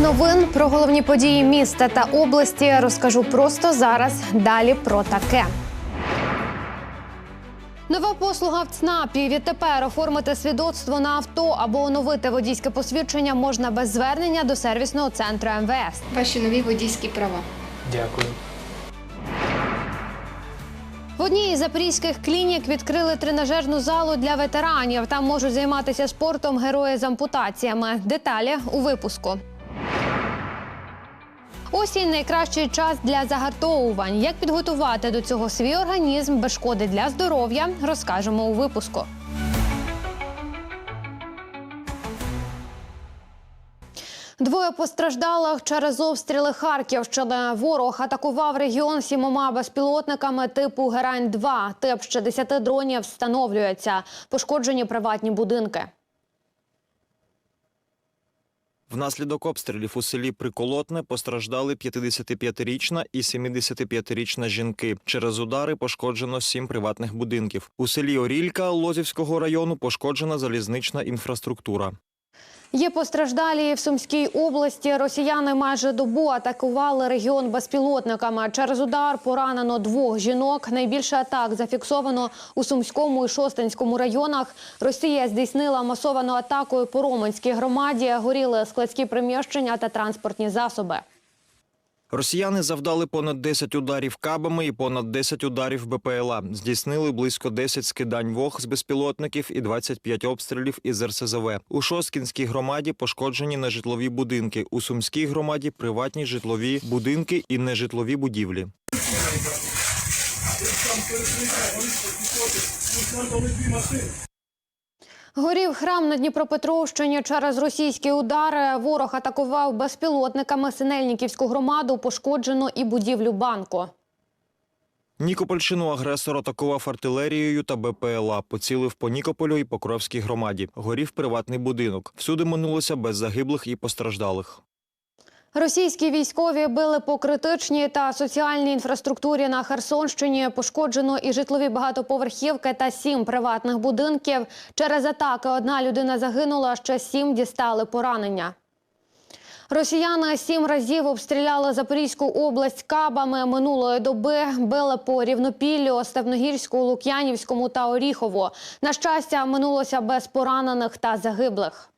Новин про головні події міста та області розкажу просто зараз. Далі про таке. Нова послуга в ЦНАПі. Відтепер оформити свідоцтво на авто або оновити водійське посвідчення можна без звернення до сервісного центру МВС. Ваші нові водійські права. Дякую. В одній із запорізьких клінік відкрили тренажерну залу для ветеранів. Там можуть займатися спортом герої з ампутаціями. Деталі у випуску. Осінь найкращий час для загартовувань. Як підготувати до цього свій організм без шкоди для здоров'я, розкажемо у випуску. Двоє постраждалих через обстріли Харківщини. Ворог атакував регіон сімома безпілотниками типу Герань 2 Тип 60 дронів встановлюється. Пошкоджені приватні будинки. Внаслідок обстрілів у селі Приколотне постраждали 55-річна і 75-річна жінки. Через удари пошкоджено сім приватних будинків. У селі Орілька Лозівського району пошкоджена залізнична інфраструктура. Є постраждалі в Сумській області. Росіяни майже добу атакували регіон безпілотниками. Через удар поранено двох жінок. Найбільше атак зафіксовано у Сумському і Шостинському районах. Росія здійснила масовану атакою по Романській громаді. Горіли складські приміщення та транспортні засоби. Росіяни завдали понад 10 ударів кабами і понад 10 ударів БПЛА. Здійснили близько 10 скидань вог з безпілотників і 25 обстрілів із РСЗВ. У Шосткінській громаді пошкоджені нежитлові будинки. У Сумській громаді приватні житлові будинки і нежитлові будівлі. Горів храм на Дніпропетровщині через російські удари. Ворог атакував безпілотниками Синельниківську громаду. Пошкоджено і будівлю банку. Нікопольщину агресор атакував артилерією та БПЛА. Поцілив по Нікополю і Покровській громаді. Горів приватний будинок. Всюди минулося без загиблих і постраждалих. Російські військові били по критичній та соціальній інфраструктурі на Херсонщині. Пошкоджено і житлові багатоповерхівки та сім приватних будинків. Через атаки одна людина загинула, ще сім дістали поранення. Росіяни сім разів обстріляли Запорізьку область кабами минулої доби. Били по Рівнопіллю, Степногірську, Лук'янівському та Оріхово. На щастя, минулося без поранених та загиблих.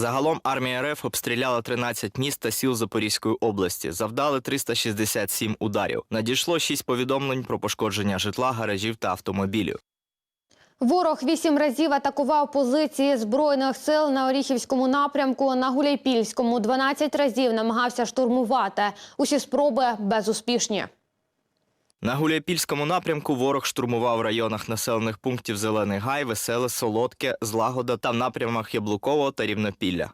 Загалом армія РФ обстріляла 13 міст та сіл Запорізької області, завдали 367 ударів. Надійшло 6 повідомлень про пошкодження житла, гаражів та автомобілів. Ворог вісім разів атакував позиції збройних сил на Оріхівському напрямку. На Гуляйпільському 12 разів намагався штурмувати. Усі спроби безуспішні. На Гуляйпільському напрямку ворог штурмував в районах населених пунктів Зелений Гай, Веселе, Солодке, Злагода та в напрямах Яблукового та Рівнопілля.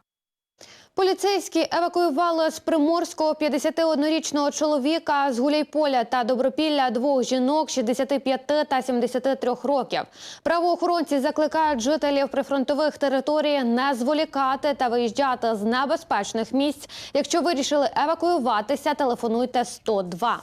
Поліцейські евакуювали з Приморського 51-річного чоловіка з Гуляйполя та Добропілля двох жінок 65 та 73 років. Правоохоронці закликають жителів прифронтових територій не зволікати та виїжджати з небезпечних місць. Якщо вирішили евакуюватися, телефонуйте 102.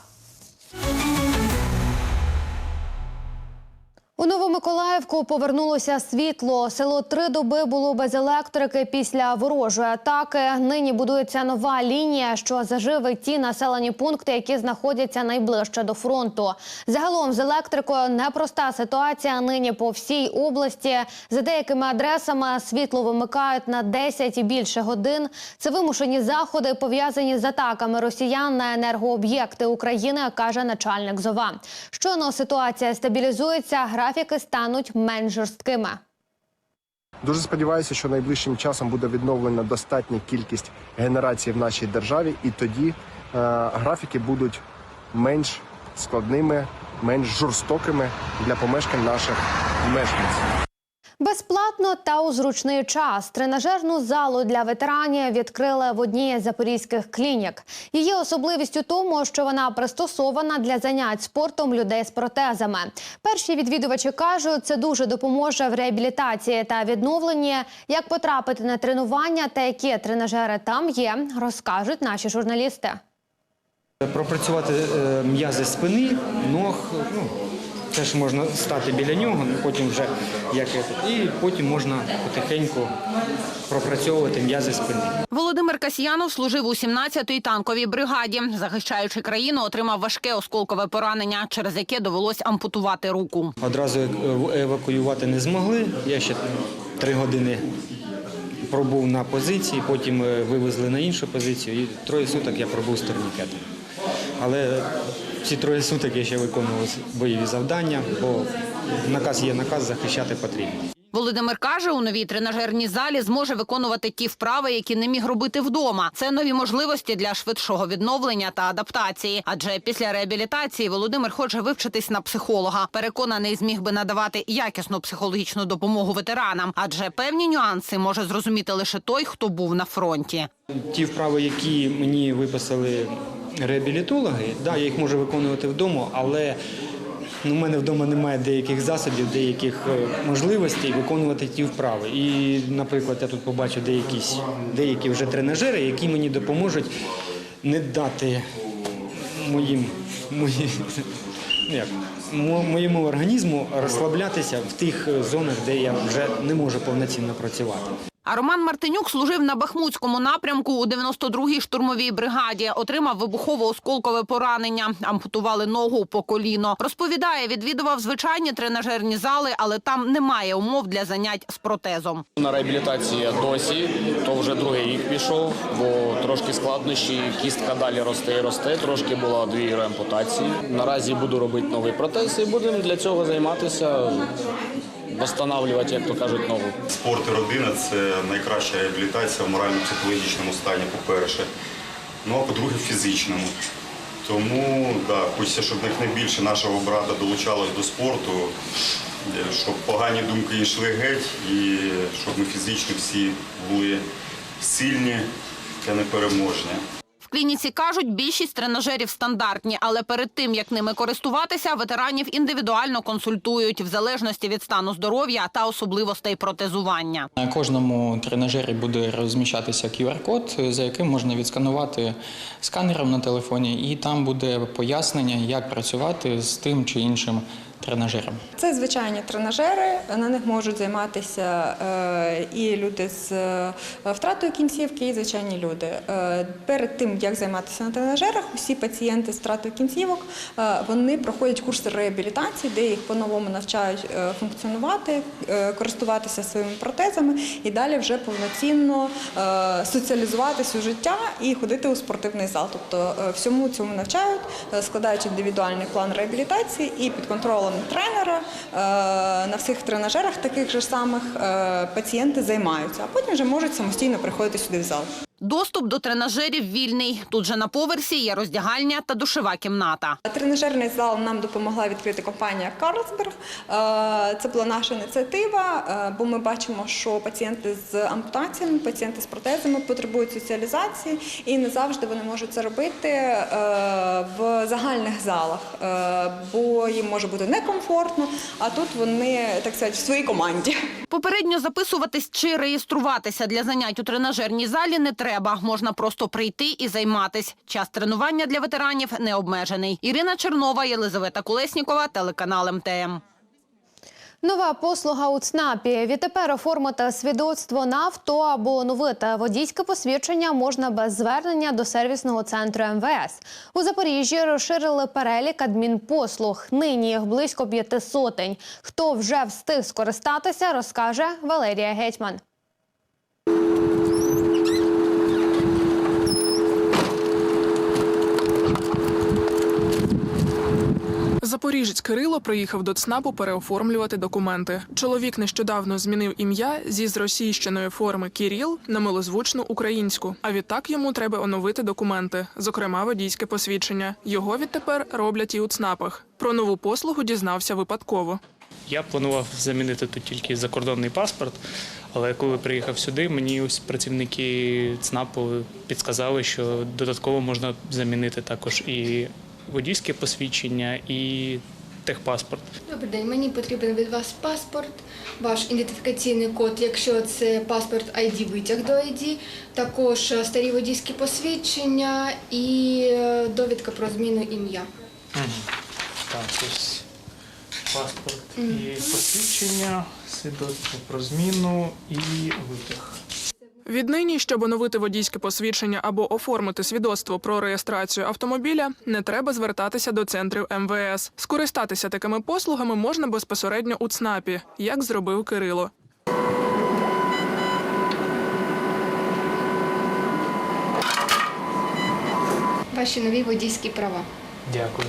У Новомиколаївку повернулося світло. Село три доби було без електрики після ворожої атаки. Нині будується нова лінія, що заживить ті населені пункти, які знаходяться найближче до фронту. Загалом з електрикою непроста ситуація. Нині по всій області за деякими адресами світло вимикають на 10 і більше годин. Це вимушені заходи, пов'язані з атаками росіян на енергооб'єкти України, каже начальник ЗОВА. Щойно ситуація стабілізується, графіки стануть менш жорсткими. Дуже сподіваюся, що найближчим часом буде відновлена достатня кількість генерацій в нашій державі, і тоді е, графіки будуть менш складними, менш жорстокими для помешкань наших мешканців. Безплатно та у зручний час тренажерну залу для ветеранів відкрили в одній з запорізьких клінік. Її особливість у тому, що вона пристосована для занять спортом людей з протезами. Перші відвідувачі кажуть, це дуже допоможе в реабілітації та відновленні. Як потрапити на тренування та які тренажери там є, розкажуть наші журналісти. Пропрацювати е, м'язи спини, ног, ну, теж можна стати біля нього, ну, потім вже як і потім можна потихеньку пропрацьовувати м'язи спини. Володимир Касьянов служив у 17-й танковій бригаді. Захищаючи країну, отримав важке осколкове поранення, через яке довелось ампутувати руку. Одразу евакуювати не змогли. Я ще три години пробув на позиції, потім е, вивезли на іншу позицію, і троє суток я пробув з турнікетом. Але ці троє суток я ще виконував бойові завдання, бо наказ є наказ, захищати потрібно. Володимир каже, у новій тренажерній залі зможе виконувати ті вправи, які не міг робити вдома. Це нові можливості для швидшого відновлення та адаптації. Адже після реабілітації Володимир хоче вивчитись на психолога. Переконаний, зміг би надавати якісну психологічну допомогу ветеранам, адже певні нюанси може зрозуміти лише той, хто був на фронті. Ті вправи, які мені виписали реабілітологи, да, я їх можу виконувати вдома, але ну, в мене вдома немає деяких засобів, деяких е, можливостей виконувати ті вправи. І, наприклад, я тут побачив деякі, деякі вже тренажери, які мені допоможуть не дати моїм, мої, ну, як, моєму організму розслаблятися в тих е, зонах, де я вже не можу повноцінно працювати. А Роман Мартинюк служив на Бахмутському напрямку у 92-й штурмовій бригаді. Отримав вибухово-осколкове поранення, ампутували ногу по коліно. Розповідає, відвідував звичайні тренажерні зали, але там немає умов для занять з протезом. На реабілітації досі, то вже другий рік пішов, бо трошки складнощі, кістка далі росте і росте. Трошки було дві ампутації. Наразі буду робити новий протез і будемо для цього займатися, встановлювати, як то кажуть, ногу. Спорт і родина це найкраща реабілітація в морально-психологічному стані, по-перше. Ну а по-друге, в фізичному. Тому да, хочеться, щоб найбільше нашого брата долучалось до спорту, е, щоб погані думки йшли геть, і щоб ми фізично всі були сильні та непереможні. В клініці кажуть, більшість тренажерів стандартні, але перед тим як ними користуватися, ветеранів індивідуально консультують в залежності від стану здоров'я та особливостей протезування. На кожному тренажері буде розміщатися QR-код, за яким можна відсканувати сканером на телефоні, і там буде пояснення, як працювати з тим чи іншим тренажером. Це звичайні тренажери, на них можуть займатися е, і люди з е, втратою кінцівки, і звичайні люди. Е, Перед тим як займатися на тренажерах, усі пацієнти з втратою кінцівок вони проходять курси реабілітації, де їх по-новому навчають функціонувати, користуватися своїми протезами і далі вже повноцінно соціалізуватись у життя і ходити у спортивний зал. Тобто всьому цьому навчають, складаючи індивідуальний план реабілітації і під контролем тренера е, на всіх тренажерах таких же самих е, пацієнти займаються, а потім вже можуть самостійно приходити сюди в зал. Доступ до тренажерів вільний. Тут же на поверсі є роздягальня та душова кімната. Тренажерний зал нам допомогла відкрити компанія Карлсберг. Це була наша ініціатива, е, бо ми бачимо, що пацієнти з ампутаціями, пацієнти з протезами потребують соціалізації, і не завжди вони можуть це робити е, в загальних залах, е, бо їм може бути некомфортно. А тут вони так сказати в своїй команді. Попередньо записуватись чи реєструватися для занять у тренажерній залі не треба. Можна просто прийти і займатись. Час тренування для ветеранів не обмежений. Ірина Чернова, Єлизавета Колеснікова, телеканал МТМ. Нова послуга у ЦНАПі. Відтепер оформити свідоцтво на авто або оновити водійське посвідчення можна без звернення до сервісного центру МВС. У Запоріжжі розширили перелік адмінпослуг. Нині їх близько п'яти сотень. Хто вже встиг скористатися, розкаже Валерія Гетьман. Запоріжець Кирило приїхав до ЦНАПу переоформлювати документи. Чоловік нещодавно змінив ім'я зі зросійщеної форми Кіріл на милозвучну українську. А відтак йому треба оновити документи, зокрема водійське посвідчення. Його відтепер роблять і у ЦНАПах. Про нову послугу дізнався випадково. Я планував замінити тут тільки закордонний паспорт, але коли приїхав сюди, мені ось працівники ЦНАПу підказали, що додатково можна замінити також і водійське посвідчення, і техпаспорт. Добрий день, мені потрібен від вас паспорт, ваш ідентифікаційний код, якщо це паспорт ID, витяг до ID, також е, старі водійські посвідчення і е, довідка про зміну ім'я. Так, ось паспорт і посвідчення, свідоцтво про зміну і витяг. Віднині, щоб оновити водійське посвідчення або оформити свідоцтво про реєстрацію автомобіля, не треба звертатися до центрів МВС. Скористатися такими послугами можна безпосередньо у ЦНАПі, як зробив Кирило. Ваші нові водійські права. Дякую.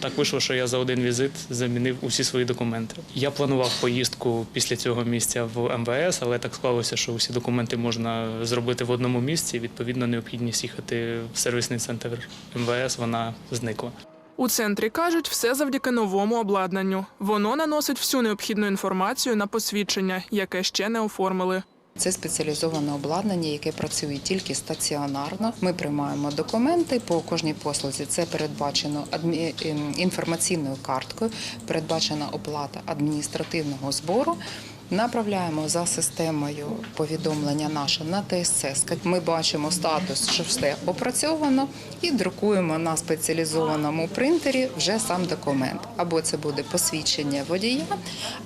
Так вийшло, що я за один візит замінив усі свої документи. Я планував поїздку після цього місця в МВС, але так склалося, що усі документи можна зробити в одному місці. Відповідно, необхідність їхати в сервісний центр МВС вона зникла. У центрі кажуть, все завдяки новому обладнанню. Воно наносить всю необхідну інформацію на посвідчення, яке ще не оформили. Це спеціалізоване обладнання, яке працює тільки стаціонарно. Ми приймаємо документи по кожній послузі. Це передбачено ем, інформаційною карткою, передбачена оплата адміністративного збору. Направляємо за системою повідомлення наше на ТСС. Ми бачимо статус, що все опрацьовано, і друкуємо на спеціалізованому принтері вже сам документ. Або це буде посвідчення водія,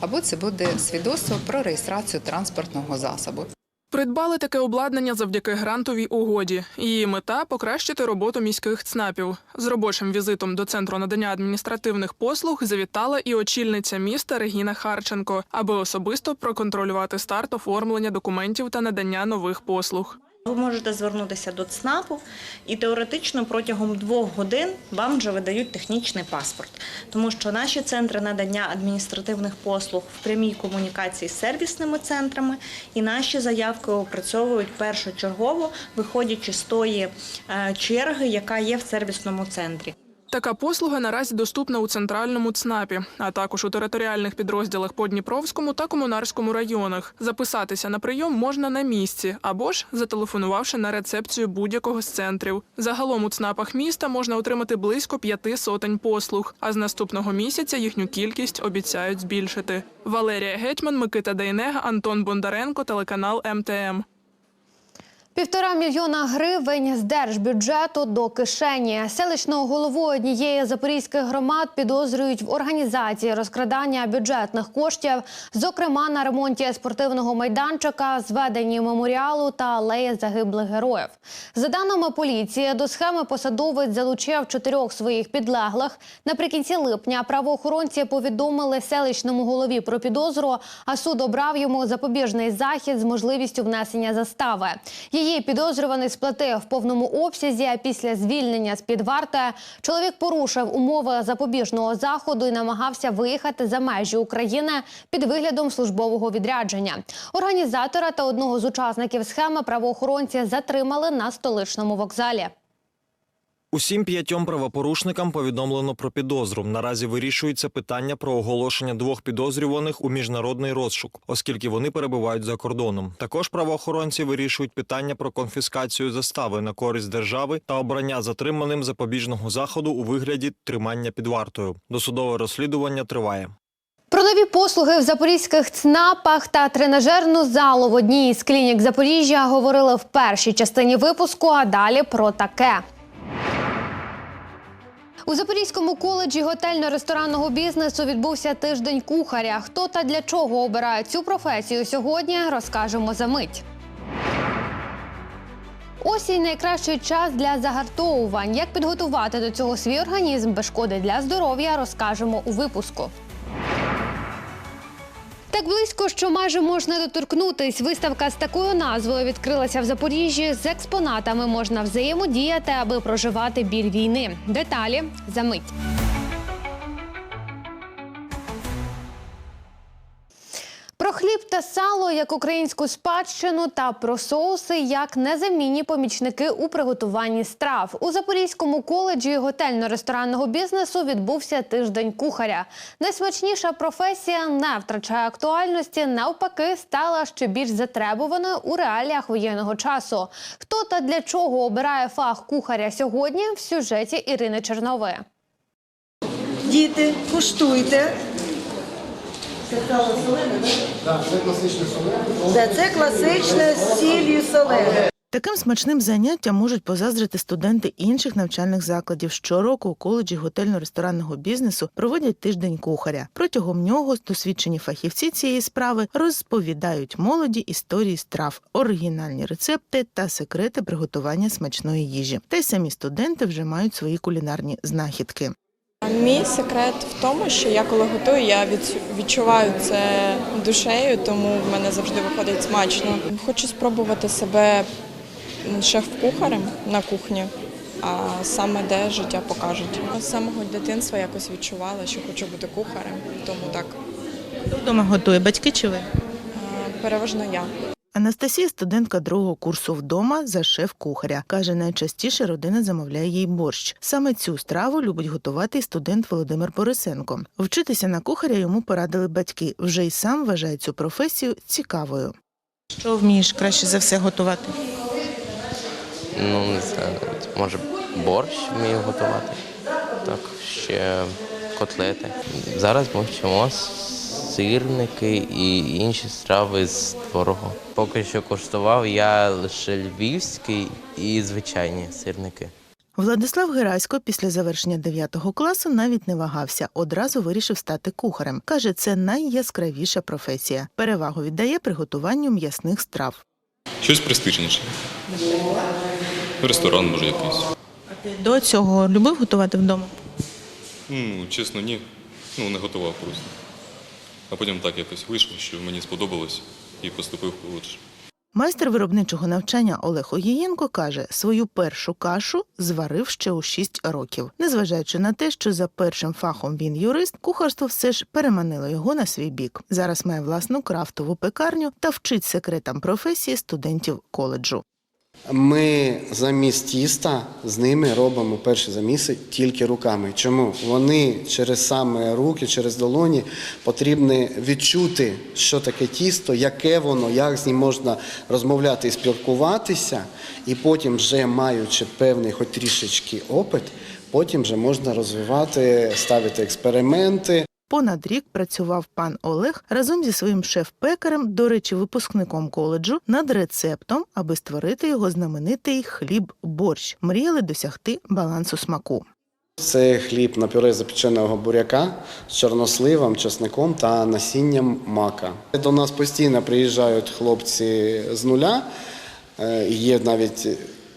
або це буде свідоцтво про реєстрацію транспортного засобу. Придбали таке обладнання завдяки грантовій угоді. Її мета покращити роботу міських ЦНАПів. З робочим візитом до центру надання адміністративних послуг завітала і очільниця міста Регіна Харченко, аби особисто проконтролювати старт оформлення документів та надання нових послуг. Ви можете звернутися до ЦНАПу і теоретично протягом двох годин вам вже видають технічний паспорт, тому що наші центри надання адміністративних послуг в прямій комунікації з сервісними центрами, і наші заявки опрацьовують першочергово, виходячи з тої е, черги, яка є в сервісному центрі. Така послуга наразі доступна у центральному ЦНАПі, а також у територіальних підрозділах по Дніпровському та Комунарському районах. Записатися на прийом можна на місці або ж зателефонувавши на рецепцію будь-якого з центрів. Загалом у ЦНАПах міста можна отримати близько п'яти сотень послуг, а з наступного місяця їхню кількість обіцяють збільшити. Валерія Гетьман, Микита Дейнега, Антон Бондаренко, телеканал МТМ. Півтора мільйона гривень з держбюджету до кишені. Селищного голову однієї запорізьких громад підозрюють в організації розкрадання бюджетних коштів, зокрема на ремонті спортивного майданчика, зведенні меморіалу та алеї загиблих героїв. За даними поліції, до схеми посадовець залучив чотирьох своїх підлеглих. Наприкінці липня правоохоронці повідомили селищному голові про підозру, а суд обрав йому запобіжний захід з можливістю внесення застави. Її підозрюваний сплатив в повному обсязі. А після звільнення з під варти чоловік порушив умови запобіжного заходу і намагався виїхати за межі України під виглядом службового відрядження. Організатора та одного з учасників схеми правоохоронці затримали на столичному вокзалі. Усім п'ятьом правопорушникам повідомлено про підозру. Наразі вирішується питання про оголошення двох підозрюваних у міжнародний розшук, оскільки вони перебувають за кордоном. Також правоохоронці вирішують питання про конфіскацію застави на користь держави та обрання затриманим запобіжного заходу у вигляді тримання під вартою. Досудове розслідування триває. Про нові послуги в запорізьких ЦНАПах та тренажерну залу в одній із клінік Запоріжжя говорили в першій частині випуску. А далі про таке. У Запорізькому коледжі готельно-ресторанного бізнесу відбувся тиждень кухаря. Хто та для чого обирає цю професію сьогодні, розкажемо за мить. Осінь найкращий час для загартовувань. Як підготувати до цього свій організм без шкоди для здоров'я, розкажемо у випуску. Так близько, що майже можна доторкнутись. Виставка з такою назвою відкрилася в Запоріжжі. З експонатами можна взаємодіяти, аби проживати біль війни. Деталі за мить. Та сало як українську спадщину та про соуси як незамінні помічники у приготуванні страв. У Запорізькому коледжі готельно-ресторанного бізнесу відбувся тиждень кухаря. Найсмачніша професія не втрачає актуальності, навпаки, стала ще більш затребуваною у реаліях воєнного часу. Хто та для чого обирає фах кухаря сьогодні в сюжеті Ірини Чернової. Діти, куштуйте. Це солене, так? Так, це класичне солене. Це класичне з сіллю солене. Таким смачним заняттям можуть позаздрити студенти інших навчальних закладів. Щороку у коледжі готельно-ресторанного бізнесу проводять тиждень кухаря. Протягом нього досвідчені фахівці цієї справи розповідають молоді історії страв, оригінальні рецепти та секрети приготування смачної їжі. Та й самі студенти вже мають свої кулінарні знахідки. Мій секрет в тому, що я коли готую, я відчуваю це душею, тому в мене завжди виходить смачно. Хочу спробувати себе шеф-кухарем на кухні, а саме де життя покажуть. З самого дитинства якось відчувала, що хочу бути кухарем, тому так Хто вдома готує батьки чи ви? переважно я. Анастасія студентка другого курсу вдома за шеф-кухаря. Каже, найчастіше родина замовляє їй борщ. Саме цю страву любить готувати і студент Володимир Борисенко. Вчитися на кухаря йому порадили батьки. Вже й сам вважає цю професію цікавою. Що вмієш краще за все готувати? Ну, не знаю, може борщ вмію готувати. Так, ще котлети. Зараз ми вчимо сирники і інші страви з творогу. Поки що коштував я лише львівський і звичайні сирники. Владислав Герасько після завершення 9 класу навіть не вагався. Одразу вирішив стати кухарем. Каже, це найяскравіша професія. Перевагу віддає приготуванню м'ясних страв. Щось престижніше. Ресторан, може, якийсь. А ти До цього любив готувати вдома. Ну, чесно, ні. Ну, не готував просто. А потім так якось вийшло, що мені сподобалось і поступив коледж. Майстер виробничого навчання Олег Огієнко каже, свою першу кашу зварив ще у 6 років. Незважаючи на те, що за першим фахом він юрист, кухарство все ж переманило його на свій бік. Зараз має власну крафтову пекарню та вчить секретам професії студентів коледжу. Ми замість тіста з ними робимо перші заміси тільки руками. Чому? Вони через саме руки, через долоні потрібно відчути, що таке тісто, яке воно, як з ним можна розмовляти і спілкуватися, і потім, вже маючи певний хоч трішечки опит, потім вже можна розвивати, ставити експерименти. Понад рік працював пан Олег разом зі своїм шеф-пекарем, до речі, випускником коледжу, над рецептом, аби створити його знаменитий хліб-борщ. Мріяли досягти балансу смаку. Це хліб на пюре запеченого буряка з чорносливом, чесником та насінням мака. До нас постійно приїжджають хлопці з нуля. Е, Є навіть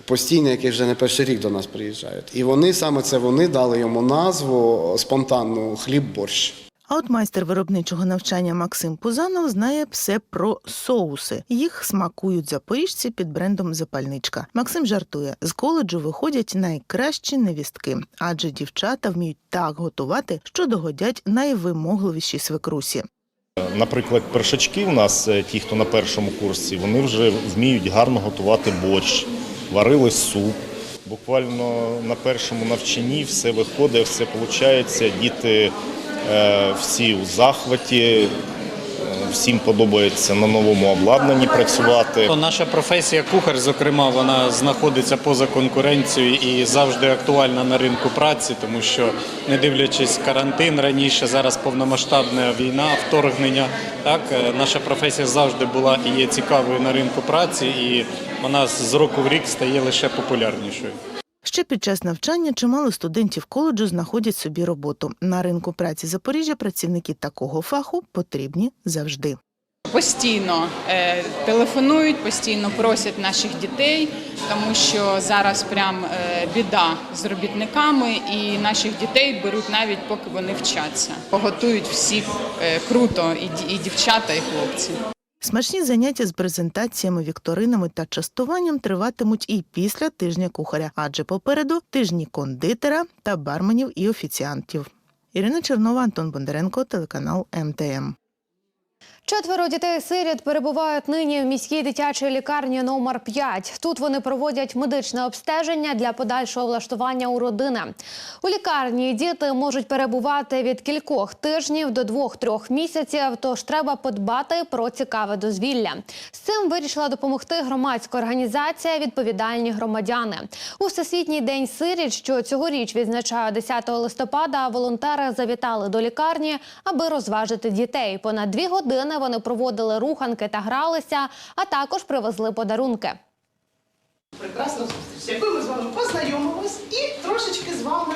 постійні, які вже не перший рік до нас приїжджають. І вони саме це вони дали йому назву спонтанну хліб-борщ. А от майстер виробничого навчання Максим Пузанов знає все про соуси. Їх смакують запоріжці під брендом Запальничка. Максим жартує, з коледжу виходять найкращі невістки, адже дівчата вміють так готувати, що догодять найвимогливіші свекрусі. Наприклад, першачки у нас, е, ті, хто на першому курсі, вони вже вміють гарно готувати борщ, варили суп. Буквально на першому навчанні все виходить, все виходить. Діти е, всі у захваті, всім подобається на новому обладнанні працювати. Наша професія кухар, зокрема, вона знаходиться поза конкуренцією і завжди актуальна на ринку праці, тому що, не дивлячись карантин раніше, зараз повномасштабна війна, вторгнення. Так, е, наша професія завжди була і є цікавою на ринку праці, і вона з року в рік стає лише популярнішою. Ще під час навчання чимало студентів коледжу знаходять собі роботу. На ринку праці Запоріжжя працівники такого фаху потрібні завжди. Постійно е, телефонують, постійно просять наших дітей, тому що зараз прям е, біда з робітниками, і наших дітей беруть навіть поки вони вчаться. Готують всіх е, круто, і дівчата, і хлопці. Смачні заняття з презентаціями, вікторинами та частуванням триватимуть і після тижня кухаря, адже попереду тижні кондитера та барменів і офіціантів. Ірина Чернова, Антон Бондаренко, телеканал МТМ. Четверо дітей-сиріт перебувають нині в міській дитячій лікарні номер 5 Тут вони проводять медичне обстеження для подальшого влаштування у родини. У лікарні діти можуть перебувати від кількох тижнів до двох-трьох місяців. Тож треба подбати про цікаве дозвілля. З цим вирішила допомогти громадська організація Відповідальні громадяни у всесвітній день сиріт, що цьогоріч відзначає 10 листопада. Волонтери завітали до лікарні, аби розважити дітей. Понад дві години вони проводили руханки та гралися, а також привезли подарунки. Прекрасна зустріч, якою ми з вами познайомимось і трошечки з вами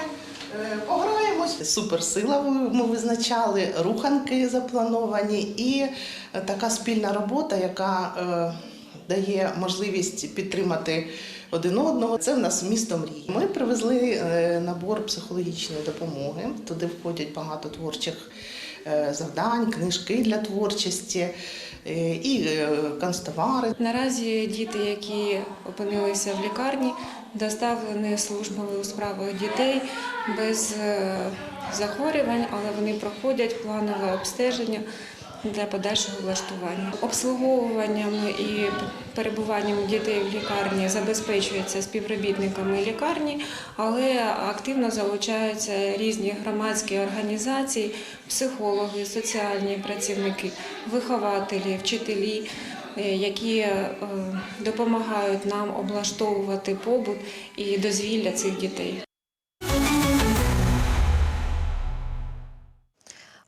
е, пограємось. Суперсила ми визначали, руханки заплановані і е, така спільна робота, яка е, дає можливість підтримати один одного. Це в нас місто мрій. Ми привезли набор психологічної допомоги. Туди входять багато творчих завдань, книжки для творчості е, і е, канцтовари. Наразі діти, які опинилися в лікарні, доставлені службами у справах дітей без е, захворювань, але вони проходять планове обстеження для подальшого влаштування. Обслуговуванням і перебуванням дітей в лікарні забезпечується співробітниками лікарні, але активно залучаються різні громадські організації, психологи, соціальні працівники, вихователі, вчителі е, які е, допомагають нам облаштовувати побут і дозвілля цих дітей.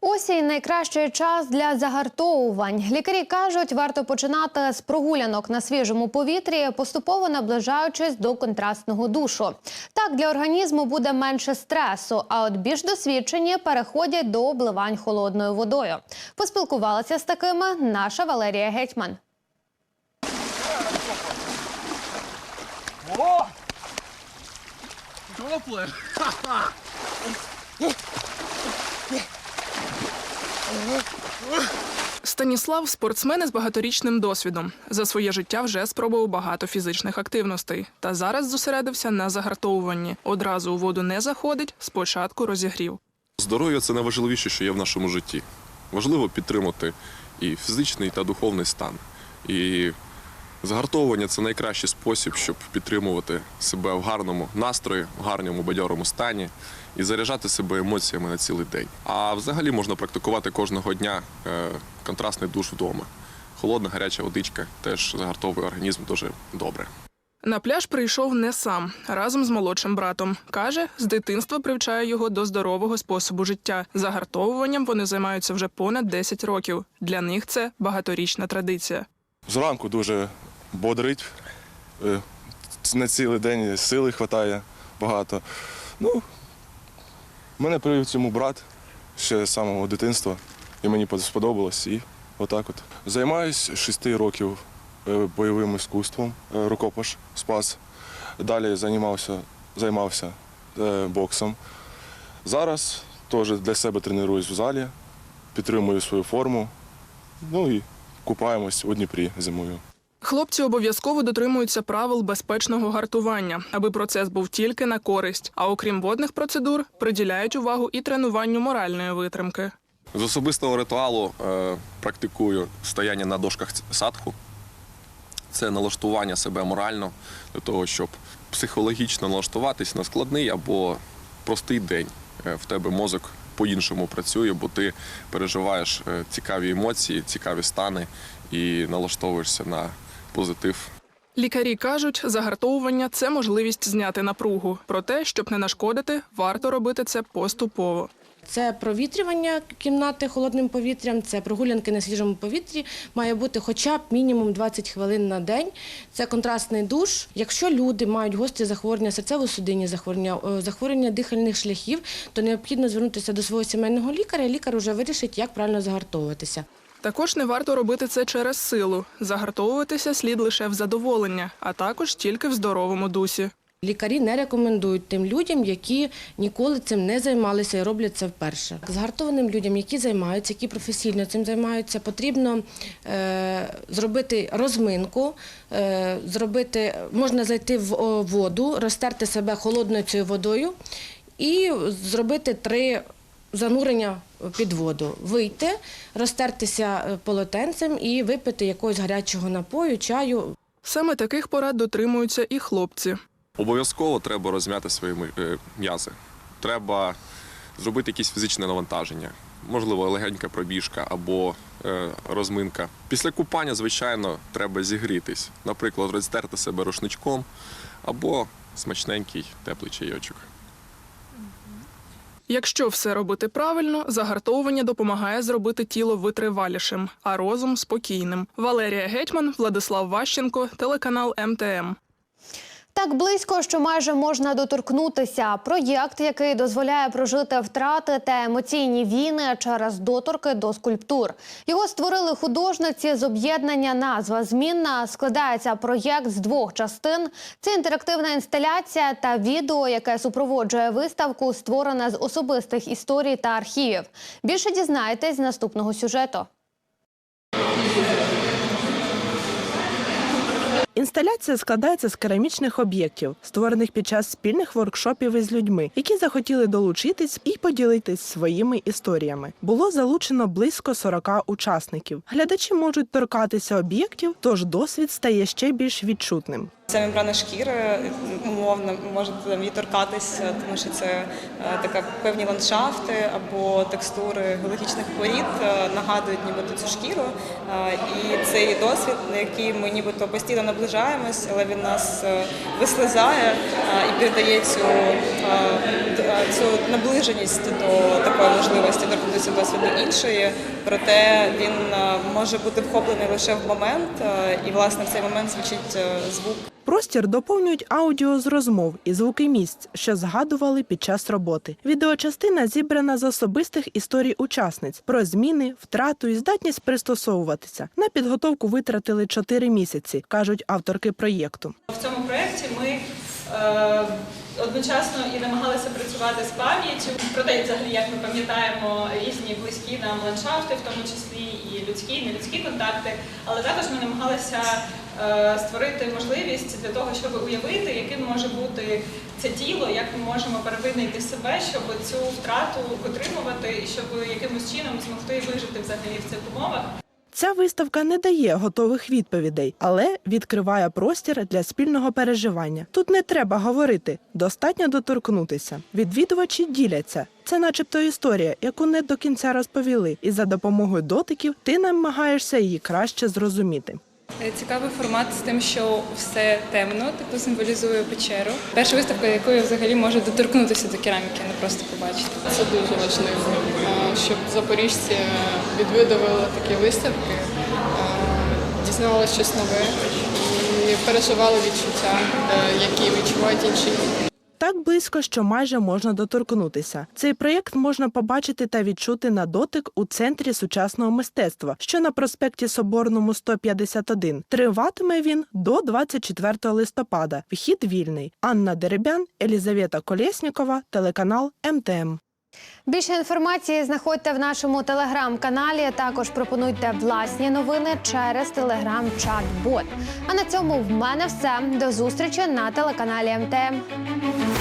Осінь найкращий час для загартовувань. Лікарі кажуть, варто починати з прогулянок на свіжому повітрі, поступово наближаючись до контрастного душу. Так для організму буде менше стресу, а от більш досвідчені переходять до обливань холодною водою. Поспілкувалася з такими наша Валерія Гетьман. О! Доплер! Станіслав спортсмен із багаторічним досвідом. За своє життя вже спробував багато фізичних активностей. Та зараз зосередився на загартовуванні. Одразу у воду не заходить, спочатку розігрів. Здоров'я це найважливіше, що є в нашому житті. Важливо підтримати і фізичний та духовний стан. І загартовування це найкращий спосіб, щоб підтримувати себе в гарному настрої, в гарному бадьорому стані і заряджати себе емоціями на цілий день. А взагалі можна практикувати кожного дня е, контрастний душ вдома. Холодна гаряча водичка теж загартовує організм дуже добре. На пляж прийшов не сам, разом з молодшим братом. Каже, з дитинства привчає його до здорового способу життя. Загартовуванням вони займаються вже понад 10 років. Для них це багаторічна традиція. Зранку дуже бодрить, е, на цілий день сили вистачає багато. Ну, мене привів цьому брат ще з самого дитинства, і мені сподобалось. І отак от. Займаюсь 6 років е, бойовим іскусством, е, рукопаш, спас. Далі займався, займався боксом. Зараз теж для себе тренуюсь в залі, підтримую свою форму. Ну і купаємось у Дніпрі зимою. Хлопці обов'язково дотримуються правил безпечного гартування, аби процес був тільки на користь. А окрім водних процедур, приділяють увагу і тренуванню моральної витримки. З особистого ритуалу е, практикую стояння на дошках садху. Це налаштування себе морально для того, щоб психологічно налаштуватись на складний або простий день. Е, В тебе мозок по-іншому працює, бо ти переживаєш е, цікаві емоції, цікаві стани і налаштовуєшся на позитив. Лікарі кажуть, загартовування це можливість зняти напругу. Проте, щоб не нашкодити, варто робити це поступово. Це провітрювання кімнати холодним повітрям, це прогулянки на свіжому повітрі. Має бути хоча б мінімум 20 хвилин на день. Це контрастний душ. Якщо люди мають гострі захворювання, серцево-судинні захворювання, е, захворювання дихальних шляхів, то необхідно звернутися до свого сімейного лікаря. Лікар вже вирішить, як правильно загартовуватися. Також не варто робити це через силу. Загартовуватися слід лише в задоволення, а також тільки в здоровому дусі. Лікарі не рекомендують тим людям, які ніколи цим не займалися і роблять це вперше. Згартованим людям, які займаються, які професійно цим займаються, потрібно е, зробити розминку, е, зробити, можна зайти в воду, розтерти себе холодною цією водою і зробити три занурення під воду, вийти, розтертися е, полотенцем і випити якогось гарячого напою, чаю. Саме таких порад дотримуються і хлопці. Обов'язково треба розм'яти свої е, м'язи. Треба зробити якісь фізичне навантаження, можливо, легенька пробіжка або е, розминка. Після купання, звичайно, треба зігрітись. Наприклад, розтерти себе рушничком або смачненький теплий чайочок. Якщо все робити правильно, загартовування допомагає зробити тіло витривалішим, а розум спокійним. Валерія Гетьман, Владислав Ващенко, телеканал МТМ. Так близько, що майже можна доторкнутися. Проєкт, який дозволяє прожити втрати та емоційні війни через доторки до скульптур. Його створили художниці з об'єднання назва змінна. Складається проєкт з двох частин. Це інтерактивна інсталяція та відео, яке супроводжує виставку, створене з особистих історій та архівів. Більше дізнаєтесь з наступного сюжету. Інсталяція складається з керамічних об'єктів, створених під час спільних воркшопів із людьми, які захотіли долучитись і поділитись своїми історіями. Було залучено близько 40 учасників. Глядачі можуть торкатися об'єктів, тож досвід стає ще більш відчутним. Це мембрана шкіри, умовно можете там її торкатися, тому що це е, така певні ландшафти або текстури геологічних порід е, нагадують нібито цю шкіру. Е, І цей досвід, на який ми нібито постійно наближаємось, але він нас вислизає і передає цю, цю наближеність до такої можливості торкнутися досвіду іншої. Проте він може бути вхоплений лише в момент, і власне в цей момент звучить звук. Простір доповнюють аудіо з розмов і звуки місць, що згадували під час роботи. Відеочастина зібрана з особистих історій учасниць про зміни, втрату і здатність пристосовуватися. На підготовку витратили чотири місяці, кажуть авторки проєкту. В цьому проєкті ми е, одночасно і намагалися працювати з пам'яттю про те, взагалі, як ми пам'ятаємо різні близькі нам ландшафти, в тому числі і людські, і нелюдські контакти. Але також ми намагалися е, створити можливість для того, щоб уявити, яким може бути це тіло, як ми можемо перевинити себе, щоб цю втрату витримувати і щоб якимось чином змогти вижити взагалі в цих умовах. Ця виставка не дає готових відповідей, але відкриває простір для спільного переживання. Тут не треба говорити, достатньо доторкнутися. Відвідувачі діляться. Це, начебто, історія, яку не до кінця розповіли, і за допомогою дотиків ти намагаєшся її краще зрозуміти. Е, Цікавий формат з тим, що все темно, типу символізує печеру. Перша виставка, якою взагалі може доторкнутися до кераміки, не просто побачити. Це дуже важливо, е, щоб запоріжці відвідували такі виставки, дізналися щось нове і переживали відчуття, е, які відчувають інші. Так близько, що майже можна доторкнутися. Цей проєкт можна побачити та відчути на дотик у центрі сучасного мистецтва, що на проспекті Соборному 151. Триватиме він до 24 листопада. Вхід вільний. Анна Деребян, Елізавета Колєснікова, телеканал МТМ. Більше інформації знаходьте в нашому телеграм-каналі. Також пропонуйте власні новини через телеграм-чат-бот. А на цьому в мене все. До зустрічі на телеканалі МТМ.